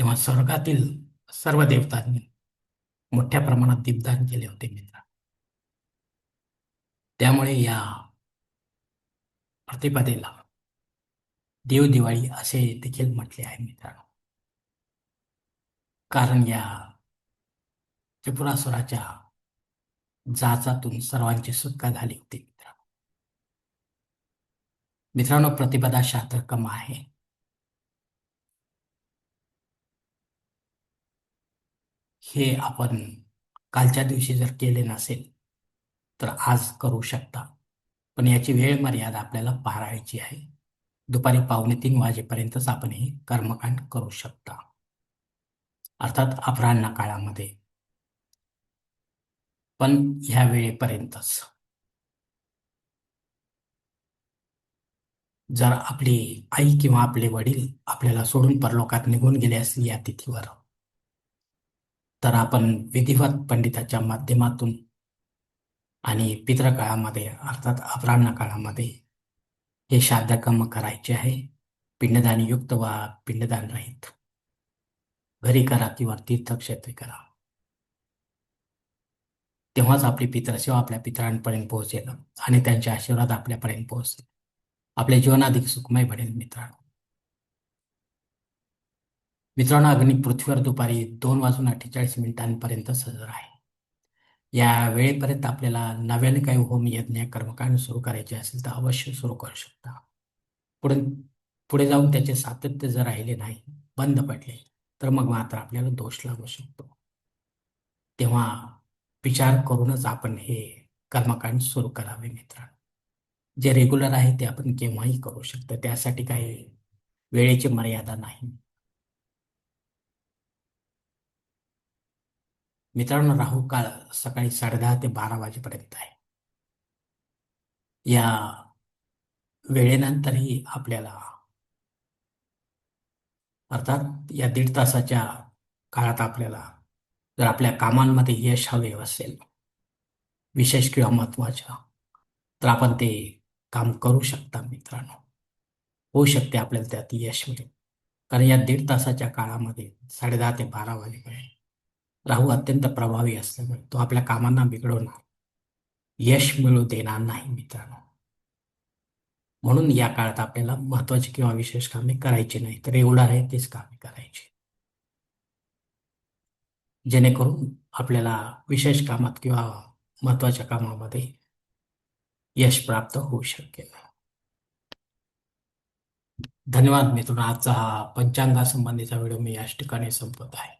तेव्हा स्वर्गातील सर्व देवतांनी मोठ्या प्रमाणात दीपदान केले होते मित्र. त्यामुळे या प्रतिपदेला देव दिवाळी असे देखील म्हटले आहे मित्रांनो कारण या त्रिपुरासुराच्या जाचातून सर्वांची सुटका झाली होती मित्रांनो मित्रांनो प्रतिपदा शात्रकम आहे. हे आपण कालच्या दिवशी जर केले नसेल तर आज करू शकता. पण याची वेळ मर्यादा आपल्याला पाळायची आहे. दुपारी पावणे तीन वाजेपर्यंतच आपण हे कर्मकांड करू शकता. अर्थात अपराह्न काळामध्ये. पण ह्या वेळेपर्यंतच. जर आपली आई किंवा आपले वडील आपल्याला सोडून परलोकात निघून गेले असतील या तिथीवर तर आपण विधिवत पंडिताच्या माध्यमातून आणि पितृकाळामध्ये अर्थात अपराह्न काळामध्ये हे श्राद्धकर्म करायचे आहे. पिंडदान युक्त वा पिंडदान रहित. घरी करा किंवा तीर्थक्षेत्री करा. तेव्हाच आपली पित्रसेवा आपल्या पितरांपर्यंत पोहोचेल आणि त्यांचे आशीर्वाद आपल्यापर्यंत पोहोचेल. आपले जीवन अधिक सुखमय बनेल मित्रांनो. मित्रांनो अग्नी पृथ्वीवर दुपारी दोन वाजून अठ्ठेचाळीस मिनिटांपर्यंत सजर आहे. या वेळेपर्यंत आपल्याला नव्याने काही होम यज्ञ कर्मकांड सुरू करायचे असेल तर अवश्य सुरू करू शकता. पुढे पुढे जाऊन त्याचे सातत्य जर राहिले नाही बंद पडले तर मग मात्र आपल्याला दोष लागू शकतो. तेव्हा विचार करूनच आपण हे कर्मकांड सुरू करावे मित्रांनो. जे रेग्युलर आहे ते आपण केव्हाही करू शकतो. त्यासाठी काही वेळेची मर्यादा नाही. मित्रांनो राहू काळ सकाळी साडेदहा ते बारा वाजेपर्यंत आहे. या वेळेनंतरही आपल्याला अर्थात या दीड तासाच्या काळात आपल्याला जर आपल्या कामांमध्ये यश हवे असेल विशेष किंवा महत्त्वाच्या तर आपण ते काम करू शकता मित्रांनो. होऊ शकते आपल्याला त्यात यश मिळेल. कारण या दीड तासाच्या काळामध्ये साडेदहा ते बारा वाजेपर्यंत राहू अत्यंत प्रभावी असल्यामुळे तो आपल्या कामांना बिघडवणार. यश मिळू देणार नाही मित्रांनो. म्हणून या काळात आपल्याला महत्वाची किंवा विशेष कामे करायची नाही तर एवढा आहे तेच कामे करायची. जेणेकरून आपल्याला विशेष कामात किंवा महत्त्वाच्या कामामध्ये यश प्राप्त होऊ शकेल. धन्यवाद मित्रांनो. आजचा हा पंचांगासंबंधीचा व्हिडिओ मी याच ठिकाणी संपत आहे.